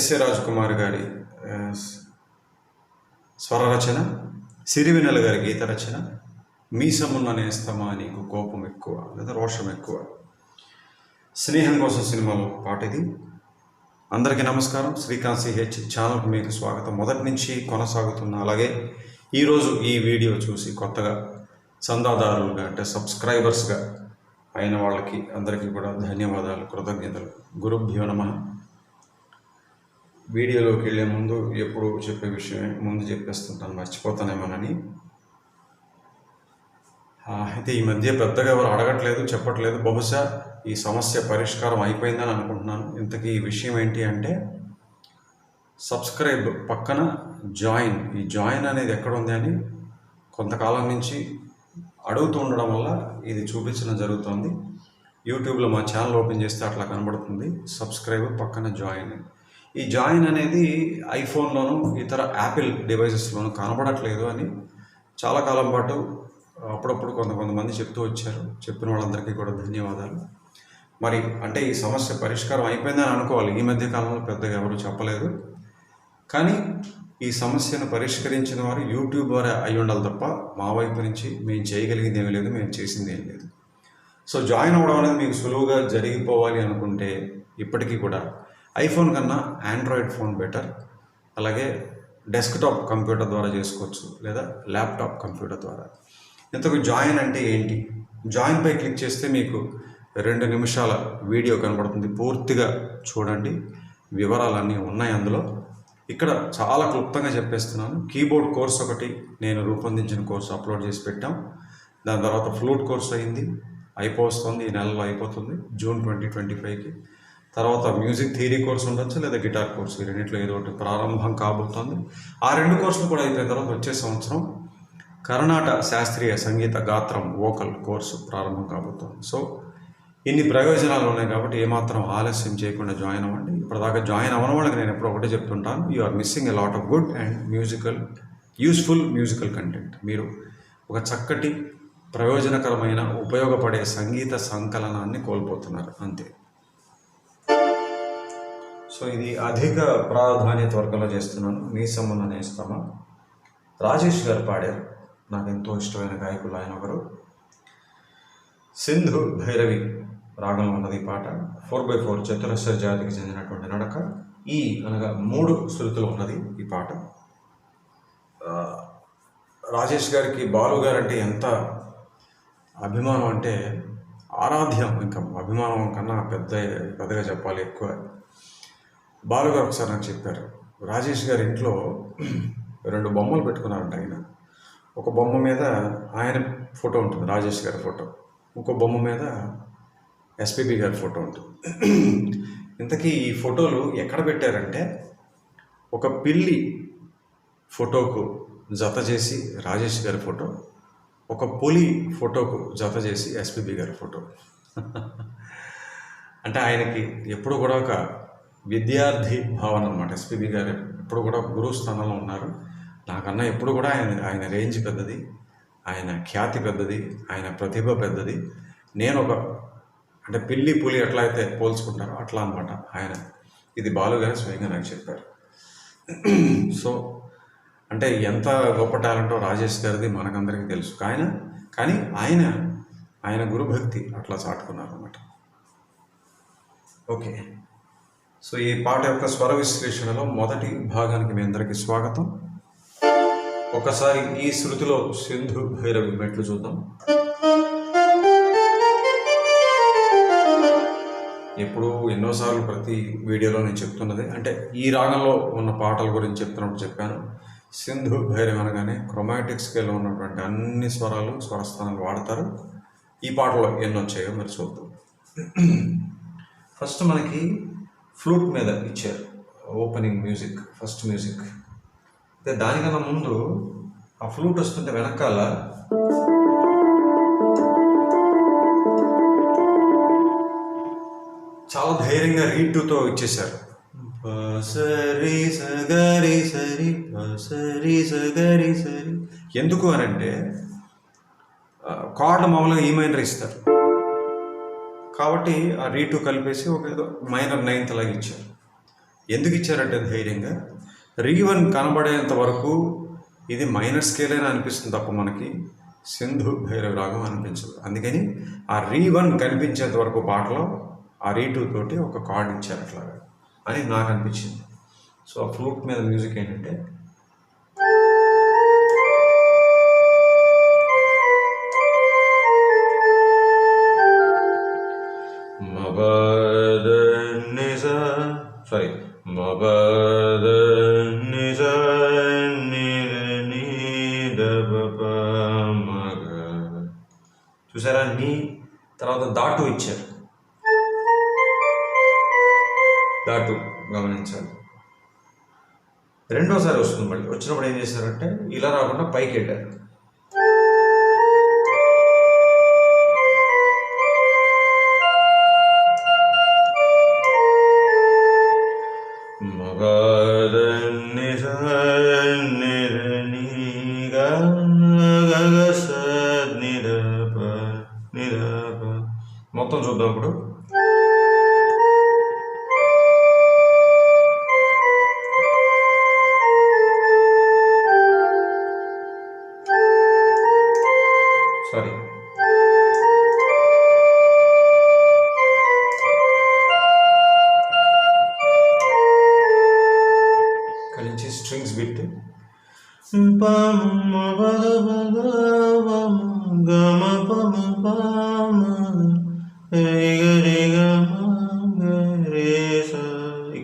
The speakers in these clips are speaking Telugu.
ఎస్ఏ రాజకుమార్ గారి స్వర రచన సిరివెన్నెల గారి గీత రచన మీసమున్న నేస్తమా నీకు కోపం ఎక్కువ లేదా రోషం ఎక్కువ? స్నేహం కోసం సినిమాలో పాట ఇది. అందరికీ నమస్కారం. శ్రీకాంత్ సిహెచ్ ఛానల్కి మీకు స్వాగతం. మొదటి నుంచి కొనసాగుతున్న అలాగే ఈరోజు ఈ వీడియో చూసి కొత్తగా చందాదారులుగా అంటే సబ్స్క్రైబర్స్గా అయిన వాళ్ళకి అందరికీ కూడా ధన్యవాదాలు కృతజ్ఞతలు. గురుభ్యో నమ. వీడియోలోకి వెళ్ళే ముందు ఎప్పుడు చెప్పే విషయమే ముందు చెప్పేస్తుంటాను మర్చిపోతానేమోనని. అయితే ఈ మధ్య పెద్దగా ఎవరు అడగట్లేదు చెప్పట్లేదు. బహుశా ఈ సమస్య పరిష్కారం అయిపోయిందని అనుకుంటున్నాను. ఇంతకీ ఈ విషయం ఏంటి అంటే సబ్స్క్రైబ్ పక్కన జాయిన్ ఈ జాయిన్ అనేది ఎక్కడ ఉంది అని కొంతకాలం నుంచి అడుగుతూ ఉండడం వల్ల ఇది చూపించడం జరుగుతుంది. యూట్యూబ్లో మా ఛానల్ ఓపెన్ చేస్తే అట్లా కనబడుతుంది. సబ్స్క్రైబ్ పక్కన జాయిన్. ఈ జాయిన్ అనేది ఐఫోన్లోను ఇతర యాపిల్ డివైసెస్లోనూ కనబడట్లేదు అని చాలా కాలం పాటు అప్పుడప్పుడు కొంత కొంతమంది చెప్తూ వచ్చారు. చెప్పిన వాళ్ళందరికీ కూడా ధన్యవాదాలు. మరి అంటే ఈ సమస్య పరిష్కారం అయిపోయిందని అనుకోవాలి. ఈ మధ్య కాలంలో పెద్దగా ఎవరు చెప్పలేదు. కానీ ఈ సమస్యను పరిష్కరించిన వారు యూట్యూబ్ ద్వారా అయి ఉండాలి తప్ప మా వైపు నుంచి మేము చేయగలిగింది ఏమీ లేదు మేము చేసింది ఏం లేదు. సో జాయిన్ అవ్వడం అనేది మీకు సులువుగా జరిగిపోవాలి అనుకుంటే ఇప్పటికీ కూడా ఐఫోన్ కన్నా ఆండ్రాయిడ్ ఫోన్ బెటర్. అలాగే డెస్క్టాప్ కంప్యూటర్ ద్వారా చేసుకోవచ్చు లేదా ల్యాప్టాప్ కంప్యూటర్ ద్వారా. ఇంతకు జాయిన్ అంటే ఏంటి? జాయిన్పై క్లిక్ చేస్తే మీకు రెండు నిమిషాల వీడియో కనబడుతుంది. పూర్తిగా చూడండి. వివరాలన్నీ ఉన్నాయి అందులో. ఇక్కడ చాలా క్లుప్తంగా చెప్పేస్తున్నాను. కీబోర్డ్ కోర్స్ ఒకటి నేను రూపొందించిన కోర్సు అప్లోడ్ చేసి పెట్టాం. దాని తర్వాత ఫ్లూట్ కోర్స్ అయింది. అయిపోతుంది ఈ నెలలో అయిపోతుంది. జూన్ ట్వంటీ ట్వంటీ ఫైవ్కి. తర్వాత మ్యూజిక్ థియరీ కోర్స్ ఉండొచ్చు లేదా గిటార్ కోర్స్ ఈ రెండింటిలో ఏదో ఒకటి ప్రారంభం కాబోతోంది. ఆ రెండు కోర్సులు కూడా అయిపోయిన తర్వాత వచ్చే సంవత్సరం కర్ణాటక శాస్త్రీయ సంగీత గాత్రం వోకల్ కోర్సు ప్రారంభం కాబోతోంది. సో ఇన్ని ప్రయోజనాలు ఉన్నాయి కాబట్టి ఏమాత్రం ఆలస్యం చేయకుండా జాయిన్ అవ్వండి. ఇప్పటిదాకా జాయిన్ అవ్వడం వాళ్ళకి నేను ఎప్పుడు ఒకటే చెప్తుంటాను you are missing a lot of good and musical useful musical content మీరు ఒక చక్కటి ప్రయోజనకరమైన ఉపయోగపడే సంగీత సంకలనాన్ని కోల్పోతున్నారు. అంతే. సో ఇది అధిక ప్రాధాన్యత వర్గంలో చేస్తున్నాను. మీ సంబంధం నేస్తామా? రాజేష్ గారు పాడారు. నాకు ఎంతో ఇష్టమైన గాయకులు ఆయన ఒకరు. సింధు భైరవి రాగంలో ఉన్నది ఈ పాట. ఫోర్ బై ఫోర్ చతురస్ర జాతికి చెందినటువంటి నడక. ఈ అనగా మూడు శృతులు ఉన్నది ఈ పాట. రాజేష్ గారికి బాలు గారు అంటే ఎంత అభిమానం అంటే ఆరాధ్యం. ఇంకా అభిమానం కన్నా పెద్ద పెద్దగా చెప్పాలి ఎక్కువ. బాలుగారు ఒకసారి నాకు చెప్పారు రాజేష్ గారి ఇంట్లో రెండు బొమ్మలు పెట్టుకున్నారంట ఆయన. ఒక బొమ్మ మీద ఆయన ఫోటో ఉంటుంది రాజేష్ గారి ఫోటో. ఇంకో బొమ్మ మీద ఎస్పీబీ గారి ఫోటో ఉంటుంది. ఇంతకీ ఈ ఫోటోలు ఎక్కడ పెట్టారంటే ఒక పిల్లి ఫోటోకు జత చేసి రాజేష్ గారి ఫోటో ఒక పులి ఫోటోకు జత చేసి ఎస్పీబీ గారి ఫోటో. అంటే ఆయనకి ఎప్పుడు కూడా ఒక విద్యార్థి భావన అనమాట ఎస్పీబి గారు ఎప్పుడు కూడా గురువు స్థానంలో ఉన్నారు. నాకన్నా ఎప్పుడు కూడా ఆయన ఆయన రేంజ్ పెద్దది. ఆయన ఖ్యాతి పెద్దది. ఆయన ప్రతిభ పెద్దది. నేను ఒక అంటే పిల్లి పులి ఎట్లా అయితే పోల్చుకుంటారో అట్లా అనమాట ఆయన. ఇది బాలుగారు స్వయంగా నాకు చెప్పారు. సో అంటే ఎంత గొప్ప టాలెంటో రాజేష్ గారిది మనకందరికీ తెలుసు. ఆయన కానీ ఆయన ఆయన గురుభక్తి అట్లా చాటుకున్నారు అనమాట ఓకే. సో ఈ పాట యొక్క స్వర విశ్లేషణలో మొదటి భాగానికి మీ అందరికీ స్వాగతం. ఒకసారి ఈ శృతిలో సింధు భైరవి మెట్లు చూద్దాం. ఎప్పుడు ఎన్నోసార్లు ప్రతి వీడియోలో నేను చెప్తున్నది అంటే ఈ రాగంలో ఉన్న పాటల గురించి చెప్తున్నప్పుడు చెప్పాను. సింధు భైరవి అనగానే క్రొమాటిక్ స్కేల్లో ఉన్నటువంటి అన్ని స్వరాలు స్వరస్థానాలు వాడతారు. ఈ పాటలో ఎన్నో వచ్చాయో మీరు చూద్దాం. ఫస్ట్ మనకి ఫ్లూట్ మీద ఇచ్చారు ఓపెనింగ్ మ్యూజిక్ ఫస్ట్ మ్యూజిక్. అయితే దానికన్నా ముందు ఆ ఫ్లూట్ వస్తుంటే వెనకాల చాలా ధైర్యంగా రీడ్ టూతో ఇచ్చేశారు. సరి సగరి సరి సరి సగరి సరి. ఎందుకు అని అంటే కార్డు మామూలుగా ఈ మైనర్ ఇస్తారు. కాబట్టి ఆ రీ కలిపేసి ఒక ఏదో మైనర్ నైన్త్ లాగా ఇచ్చారు. ఎందుకు ఇచ్చారంటే ధైర్యంగా? రీ వన్ కనబడేంత వరకు ఇది మైనర్ స్కేల్ అయినా అనిపిస్తుంది తప్ప మనకి సింధు భైరవ రాగం అనిపించదు. అందుకని ఆ రీ వన్ కనిపించేంత వరకు పాటలో ఆ రీ టూ తోటి ఒక కార్డ్ ఇచ్చారు అట్లాగా అని నాకు అనిపించింది. సో ఆ ఫ్లూట్ మీద మ్యూజిక్ ఏంటంటే సారీ మబద చూసారా? నీ తర్వాత దాటు ఇచ్చారు. దాటు గమనించాలి. రెండోసారి వస్తుంది మళ్ళీ. వచ్చినప్పుడు ఏం చేశారంటే ఇలా రాకుండా పైకి వెళ్ళారు.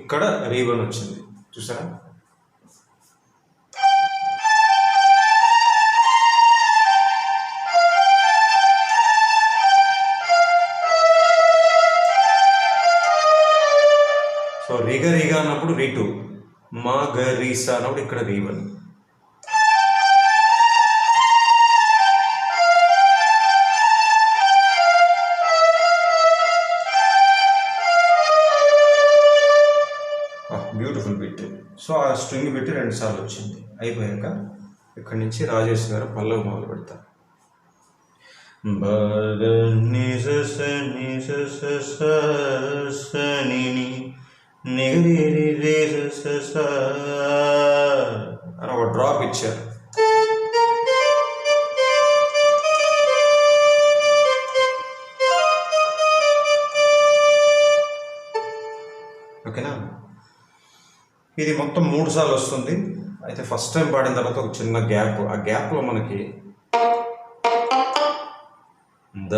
ఇక్కడ రీవన్ వచ్చింది. చూసారా? సో రీగ రీగా అన్నప్పుడు రీ టూ మా గ రీసా అన్నప్పుడు ఇక్కడ రీ వన్ సో ఆ స్ట్రింగ్ పెట్టి రెండు సార్లు వచ్చింది. అయిపోయాక ఇక్కడి నుంచి రాజేష్ గారు పల్లవి మొదలు పెడతారు. స స స స అని ఒక డ్రాప్ ఇచ్చారు. ఇది మొత్తం మూడు సార్లు వస్తుంది. అయితే ఫస్ట్ టైం పాడిన తర్వాత ఒక చిన్న గ్యాప్ ఆ గ్యాప్లో మనకి ద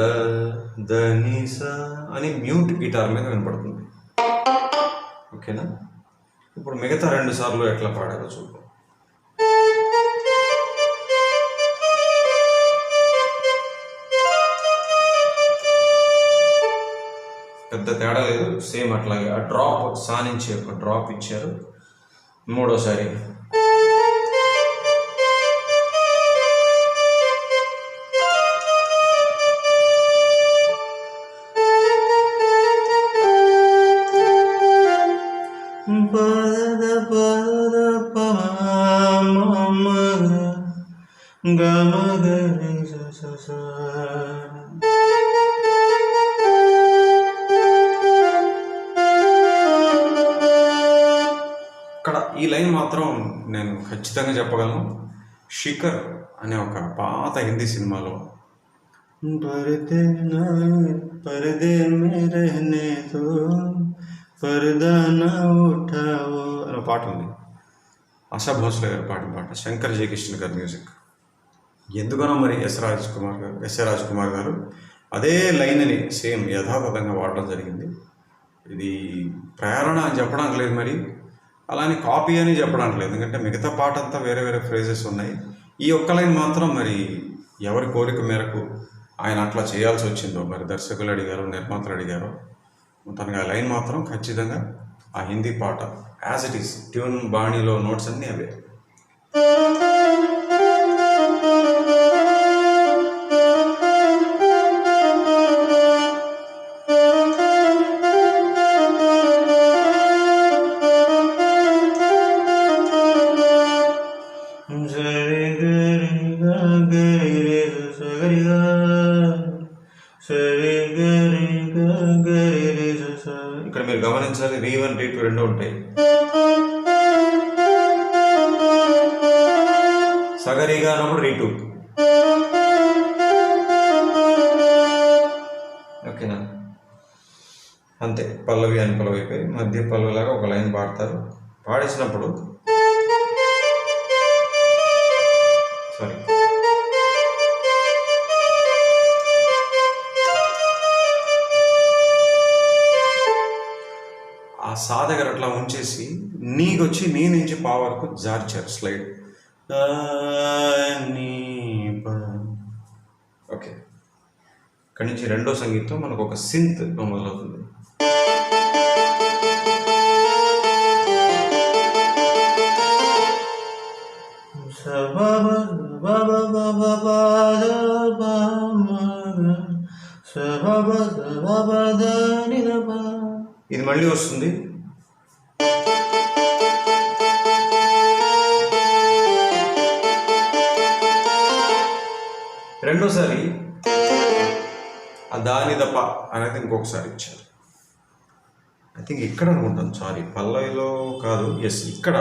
ద ని అని మ్యూట్ గిటార్ మీద వినపడుతుంది. ఓకేనా? ఇప్పుడు మిగతా రెండు సార్లు ఎట్లా పాడారో చూద్దాం. పెద్ద తేడా లేదు. సేమ్ అట్లాగే ఆ డ్రాప్ సా నుంచి ఒక డ్రాప్ ఇచ్చారు. మూడోసారి. ఖచ్చితంగా చెప్పగలను శిఖర్ అనే ఒక పాత హిందీ సినిమాలో పరదే నా పరదే మే రహనే తో పరదా నా ఉఠావో అనే పాట ఉంది. ఆశా భోస్లే గారు పాడిన పాట శంకర్ జయకృష్ణ గారి మ్యూజిక్ ఎందుకనో మరి ఎస్ రాజ్ కుమార్ గారు ఎస్ రాజ్ కుమార్ గారు అదే లైన్ని సేమ్ యథాతథంగా వాడడం జరిగింది. ఇది ప్రేరణ అని చెప్పడానికి లేదు మరి. అలానే కాపీ అని చెప్పడానికి లేదు. ఎందుకంటే మిగతా పాట అంతా వేరే వేరే ఫ్రేజెస్ ఉన్నాయి. ఈ ఒక్క లైన్ మాత్రం మరి ఎవరి కోరిక మేరకు ఆయన అట్లా చేయాల్సి వచ్చిందో మరి దర్శకులు అడిగారు నిర్మాతలు అడిగారు మొత్తానికి ఆ లైన్ మాత్రం ఖచ్చితంగా ఆ హిందీ పాట యాజ్ ఇట్ ఈస్ ట్యూన్ బాణీలో నోట్స్ అన్నీ అవే. ఇక్కడ మీరు గమనించాలి వి వన్ వి టూ రెండు ఉంటాయి. సగరీగా అన్నప్పుడు రీ టూ ఓకేనా? అంతే పల్లవి అని పల్లవి అయిపోయి మధ్య పల్లవిలాగా ఒక లైన్ పాడతారు. పాడేసినప్పుడు సారీ ఆ సా దగ్గర అట్లా ఉంచేసి నీకొచ్చి నీ నుంచి పా వరకు జార్చారు స్లైడ్ ఓకే ఇక్కడి నుంచి రెండో సంగీతం మనకు ఒక సింత్ మొదలవుతుంది. ఇది మళ్ళీ వస్తుంది. రెండోసారి ఆ దాని దప్ప అనేది ఇంకొకసారి ఇచ్చారు. ఐ థింక్ ఇక్కడ అనుకుంటాను సారీ పల్లవిలో కాదు ఎస్ ఇక్కడ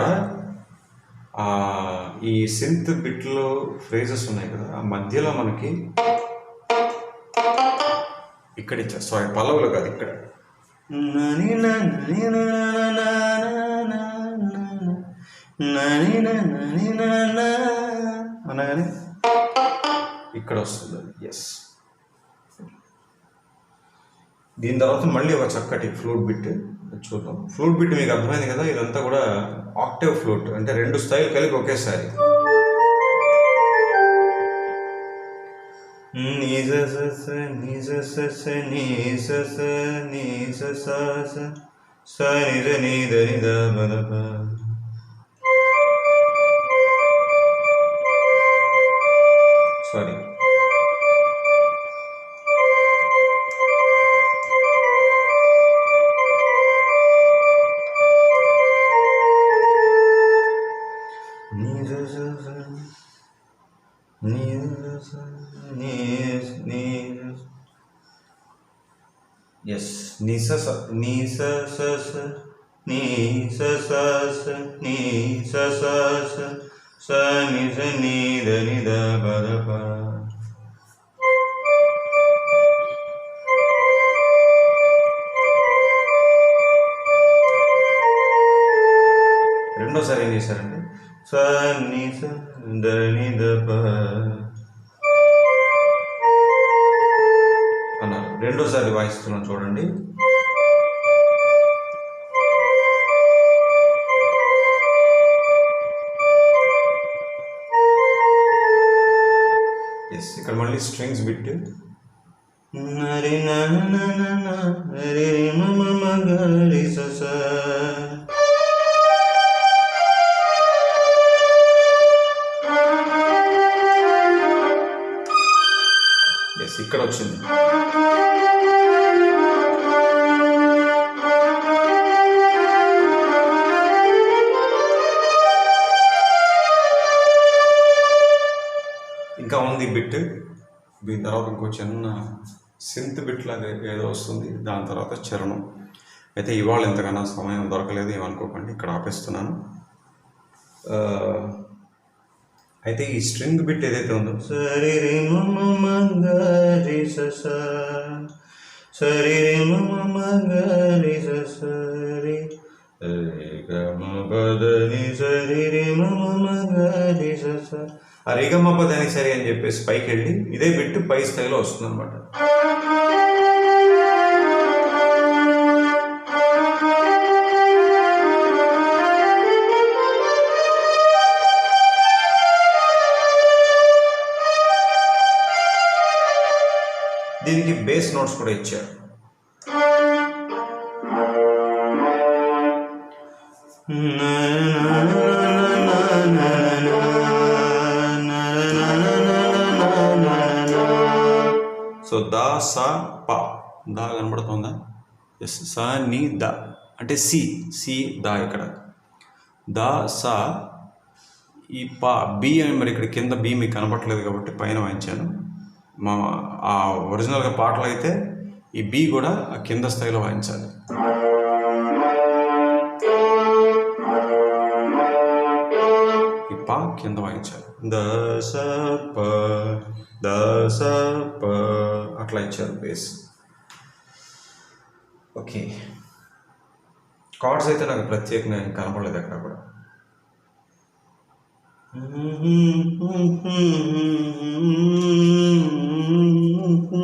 ఈ సింత్ బిట్లో ఫ్రేజెస్ ఉన్నాయి కదా ఆ మధ్యలో మనకి ఇక్కడ ఇచ్చారు. సారీ పల్లవిలో కాదు ఇక్కడ. అనగానే ఇక్కడ వస్తుంది. ఎస్ దీని తర్వాత మళ్ళీ ఒక చక్కటి ఫ్లూట్ బిట్ చూద్దాం. ఫ్లూట్ బిట్ మీకు అర్థమైంది కదా? ఇదంతా కూడా ఆక్టివ్ ఫ్లూట్. అంటే రెండు స్థాయిలు కలిపి ఒకేసారి. ni sa sa sa ni sa sa sa ni sa sa ni sa sa sa sa ni da ni da ni da ma da sorry. స నీ స స స నీ స స స నీ స స స స ని స ద ని ద ప రెండోసారి ఏం చేశారంటే స strings bit స్ట్రింగ్స్ బిట్ నరి నరి మమ మగరి సస ఇక్కడ వచ్చింది. దీని తర్వాత ఇంకో చిన్న సింత్ బిట్లాగా ఏదో వస్తుంది. దాని తర్వాత చరణం. అయితే ఇవాళ ఎంతకన్నా సమయం దొరకలేదు ఏమనుకోకండి ఇక్కడ ఆపేస్తున్నాను. అయితే ఈ స్ట్రింగ్ బిట్ ఏదైతే ఉందో సరి రే మమ మగరి సరే సరి రి మమ మగరి సరి రే గమ పదని సరి రి మమ మగరి ఆ రేగమ్మప్ప దానికి సరే అని చెప్పేసి పైకి వెళ్ళి ఇదే బిట్టు పై స్థాయిలో వస్తుంది అనమాట దీనికి బేస్ నోట్స్ కూడా ఇచ్చారు. సా ని ద. అంటే సి సి ద ఇక్కడ. ద సా ఈ పా బి అని మరి ఇక్కడ కింద బి మీకు కనపట్లేదు కాబట్టి పైన వాయించాను. మా ఆ ఒరిజినల్గా పాటలు అయితే ఈ బి కూడా ఆ కింద స్థాయిలో వాయించాలి. ఈ పా కింద వాయించాలి. ద స ప ద స ప అట్లా ఇచ్చారు బేస్. ఓకే. కార్డ్స్ అయితే నాకు ప్రత్యేకంగా కనపడలేదు ఎక్కడ కూడా. ఓకే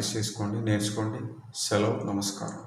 ప్రాక్టీస్ చేసుకోండి నేర్చుకోండి. సెలవు నమస్కారం.